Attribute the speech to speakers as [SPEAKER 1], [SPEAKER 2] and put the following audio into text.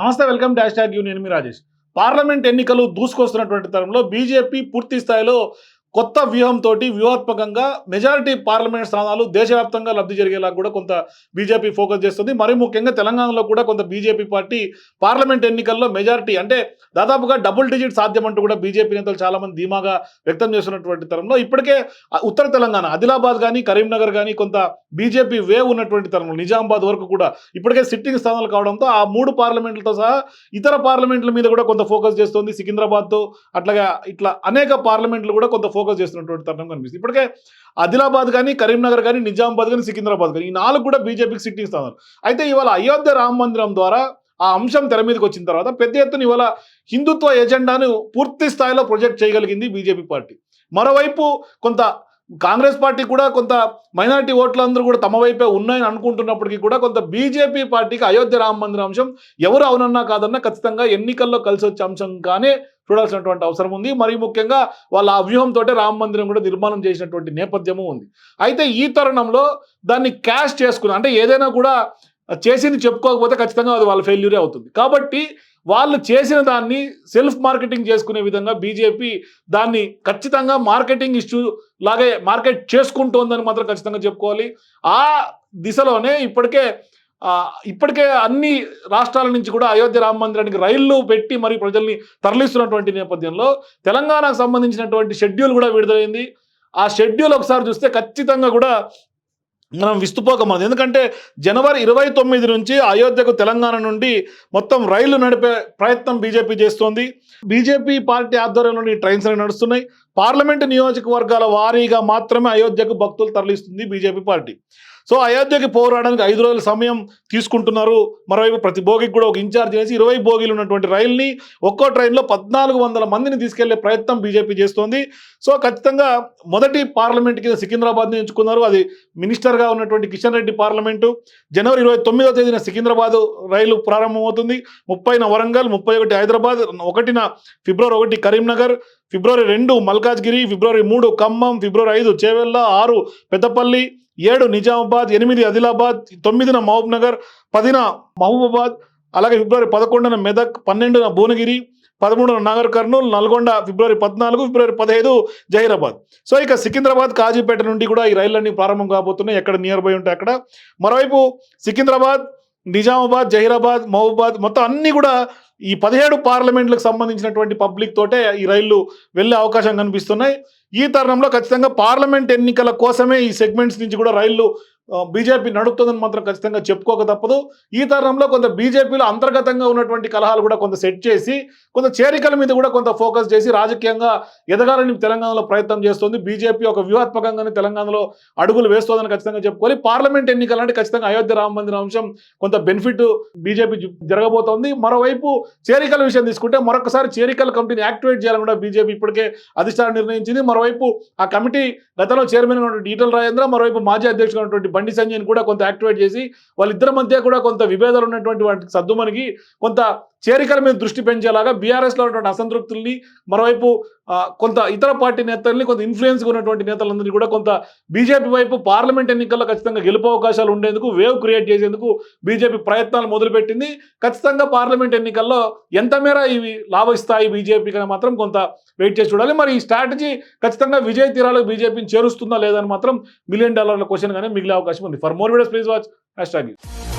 [SPEAKER 1] నమస్తే welcome dash tag you నేను మీ Rajesh. Parliament ఎన్నికలు దూసుకొస్తున్నటువంటి తరంలో బీజేపీ పూర్తి స్థాయిలో కొత్త వ్యూహంతో వ్యూహాత్మకంగా మెజారిటీ పార్లమెంట్ స్థానాలు దేశవ్యాప్తంగా లబ్ధి జరిగేలా కూడా కొంత బీజేపీ ఫోకస్ చేస్తుంది. మరి ముఖ్యంగా తెలంగాణలో కూడా కొంత బీజేపీ పార్టీ పార్లమెంట్ ఎన్నికల్లో మెజారిటీ అంటే దాదాపుగా డబుల్ డిజిట్ సాధ్యమంటూ కూడా బీజేపీ నేతలు చాలా మంది ధీమాగా వ్యక్తం చేస్తున్నటువంటి తరంలో ఇప్పటికే ఆ ఉత్తర తెలంగాణ ఆదిలాబాద్ కానీ కరీంనగర్ కానీ కొంత బీజేపీ వేవ్ ఉన్నటువంటి తరంలో నిజామాబాద్ వరకు కూడా ఇప్పటికే సిట్టింగ్ స్థానాలు కావడంతో ఆ మూడు పార్లమెంట్లతో సహా ఇతర పార్లమెంట్ల మీద కూడా కొంత ఫోకస్ చేస్తుంది సికింద్రాబాద్తో. అట్లాగా ఇట్లా అనేక పార్లమెంట్లు కూడా కొంత ఫోకస్ చేస్తున్నటువంటి తరుణం కనిపిస్తుంది. ఇప్పటికే ఆదిలాబాద్ కానీ కరీంనగర్ కానీ నిజామాబాద్ కానీ సికింద్రాబాద్ కానీ ఈ నాలుగు కూడా బీజేపీకి సిట్టింగ్ స్థానాలు. అయితే ఇవాళ అయోధ్య రామ మందిరం ద్వారా ఆ అంశం తెర మీదకి వచ్చిన తర్వాత పెద్ద ఎత్తున ఇవాళ హిందుత్వ ఎజెండాను పూర్తి స్థాయిలో ప్రొజెక్ట్ చేయగలిగింది బీజేపీ పార్టీ. మరోవైపు కొంత కాంగ్రెస్ పార్టీ కూడా కొంత మైనారిటీ ఓట్లందరూ కూడా తమ వైపే ఉన్నాయని అనుకుంటున్నప్పటికీ కూడా కొంత బీజేపీ పార్టీకి అయోధ్య రామ మందిరం అంశం ఎవరు అవునన్నా కాదన్నా ఖచ్చితంగా ఎన్నికల్లో కలిసి వచ్చే అంశంగానే చూడాల్సినటువంటి అవసరం ఉంది. మరి ముఖ్యంగా వాళ్ళ ఆ వ్యూహంతో రామ మందిరం కూడా నిర్మాణం చేసినటువంటి నేపథ్యము ఉంది. అయితే ఈ తరుణంలో దాన్ని క్యాష్ చేసుకుని అంటే ఏదైనా కూడా చేసింది చెప్పుకోకపోతే ఖచ్చితంగా అది వాళ్ళ ఫెయిల్యూరే అవుతుంది. కాబట్టి వాళ్ళు చేసిన దాన్ని సెల్ఫ్ మార్కెటింగ్ చేసుకునే విధంగా బీజేపీ దాన్ని ఖచ్చితంగా మార్కెటింగ్ ఇష్యూ లాగే మార్కెట్ చేసుకుంటోందని మాత్రం ఖచ్చితంగా చెప్పుకోవాలి. ఆ దిశలోనే ఇప్పటికే ఇప్పటికే అన్ని రాష్ట్రాల నుంచి కూడా అయోధ్య రామ మందిరానికి రైళ్ళు పెట్టి మరి ప్రజల్ని తరలిస్తున్నటువంటి నేపథ్యంలో తెలంగాణకు సంబంధించినటువంటి షెడ్యూల్ కూడా విడుదలైంది. ఆ షెడ్యూల్ ఒకసారి చూస్తే ఖచ్చితంగా కూడా మనం విస్తుపోకమన్నది ఎందుకంటే జనవరి ఇరవై తొమ్మిది నుంచి అయోధ్యకు తెలంగాణ నుండి మొత్తం రైళ్ళు నడిపే ప్రయత్నం బీజేపీ చేస్తోంది. బీజేపీ పార్టీ ఆధ్వర్యంలోని ట్రైన్స్ అనేవి నడుస్తున్నాయి. పార్లమెంటు నియోజకవర్గాల వారీగా మాత్రమే అయోధ్యకు భక్తులు తరలిస్తుంది బీజేపీ పార్టీ. సో అయోధ్యకి పోరాడడానికి ఐదు రోజుల సమయం తీసుకుంటున్నారు. మరోవైపు ప్రతి భోగికి కూడా ఒక ఇన్ఛార్జ్ చేసి ఇరవై భోగిలు ఉన్నటువంటి రైల్ని ఒక్కో ట్రైన్లో పద్నాలుగు వందల మందిని తీసుకెళ్ళే ప్రయత్నం బీజేపీ చేస్తోంది. సో ఖచ్చితంగా మొదటి పార్లమెంట్ కింద సికింద్రాబాద్ని ఎంచుకున్నారు. అది మినిస్టర్గా ఉన్నటువంటి కిషన్ రెడ్డి పార్లమెంటు. జనవరి ఇరవై తొమ్మిదో తేదీన సికింద్రాబాద్ రైలు ప్రారంభమవుతుంది. ముప్పైన వరంగల్ ముప్పై ఒకటి హైదరాబాద్ ఒకటిన ఫిబ్రవరి ఒకటి కరీంనగర్ ఫిబ్రవరి రెండు మల్కాజ్గిరి ఫిబ్రవరి మూడు ఖమ్మం ఫిబ్రవరి ఐదు చేవెళ్ళ ఆరు పెద్దపల్లి ఏడు నిజామాబాద్ ఎనిమిది ఆదిలాబాద్ తొమ్మిదిన మహబూబ్ నగర్ పదిన మహబూబాబాద్ అలాగే ఫిబ్రవరి పదకొండున మెదక్ పన్నెండున భువనగిరి పదమూడున నాగర్ కర్నూలు నల్గొండ ఫిబ్రవరి పద్నాలుగు ఫిబ్రవరి పదహైదు జహీరాబాద్. సో ఇక సికింద్రాబాద్ కాజీపేట నుండి కూడా ఈ రైళ్ళన్నీ ప్రారంభం కాబోతున్నాయి. ఎక్కడ నియర్ బై ఉంటే అక్కడ. మరోవైపు సికింద్రాబాద్ నిజామాబాద్ జహీరాబాద్ మహబూబాద్ మొత్తం అన్నీ కూడా ఈ పదిహేడు పార్లమెంట్లకు సంబంధించినటువంటి పబ్లిక్ తోటే ఈ రైళ్ళు వెళ్ళే అవకాశం కనిపిస్తున్నాయి. ఈ తరుణంలో ఖచ్చితంగా పార్లమెంట్ ఎన్నికల కోసమే ఈ సెగ్మెంట్స్ నుంచి కూడా రైళ్ళు బీజేపీ నడుపుతుందని మాత్రం ఖచ్చితంగా చెప్పుకోక తప్పదు. ఈ తరంలో కొంత బీజేపీలో అంతర్గతంగా ఉన్నటువంటి కలహాలు కూడా కొంత సెట్ చేసి కొంత చేరికల మీద కూడా కొంత ఫోకస్ చేసి రాజకీయంగా ఎదగాలని తెలంగాణలో ప్రయత్నం చేస్తుంది. బీజేపీ ఒక వ్యూహాత్మకంగానే తెలంగాణలో అడుగులు వేస్తోందని ఖచ్చితంగా చెప్పుకోవాలి. పార్లమెంట్ ఎన్నికలు అంటే ఖచ్చితంగా అయోధ్య రామ మందిర అంశం కొంత బెనిఫిట్ బీజేపీ జరగబోతోంది. మరోవైపు చేరికల విషయం తీసుకుంటే మరొకసారి చేరికల కమిటీని యాక్టివేట్ చేయాలని కూడా బీజేపీ ఇప్పటికే అధిష్టానం నిర్ణయించింది. మరోవైపు ఆ కమిటీ గతంలో చైర్మన్ ఉన్నటువంటి ఈటల రాజేంద్ర మరోవైపు మాజీ అధ్యక్షుడు ఉన్నటువంటి బండి సంజయ్ని కూడా కొంత యాక్టివేట్ చేసి వాళ్ళిద్దరి మధ్య కూడా కొంత విభేదాలు ఉన్నటువంటి వాటికి మనకి కొంత చేరికల మీద దృష్టి పెంచేలాగా బీఆర్ఎస్లో ఉన్నటువంటి అసంతృప్తుల్ని మరోవైపు కొంత ఇతర పార్టీ నేతల్ని కొంత ఇన్ఫ్లుయెన్స్ ఉన్నటువంటి నేతలందరినీ కూడా కొంత బీజేపీ వైపు పార్లమెంట్ ఎన్నికల్లో ఖచ్చితంగా గెలుపు అవకాశాలు ఉండేందుకు వేవ్ క్రియేట్ చేసేందుకు బీజేపీ ప్రయత్నాలు మొదలుపెట్టింది. ఖచ్చితంగా పార్లమెంట్ ఎన్నికల్లో ఎంత మేర ఇవి లాభిస్తాయి బీజేపీకి అని మాత్రం కొంత వెయిట్ చేసి చూడాలి. మరి ఈ స్ట్రాటజీ ఖచ్చితంగా విజయ తీరాలకు బీజేపీని చేరుస్తుందా లేదని మాత్రం మిలియన్ డాలర్ల క్వశ్చన్ కానీ మిగిలే అవకాశం ఉంది. For more videos please watch hashtag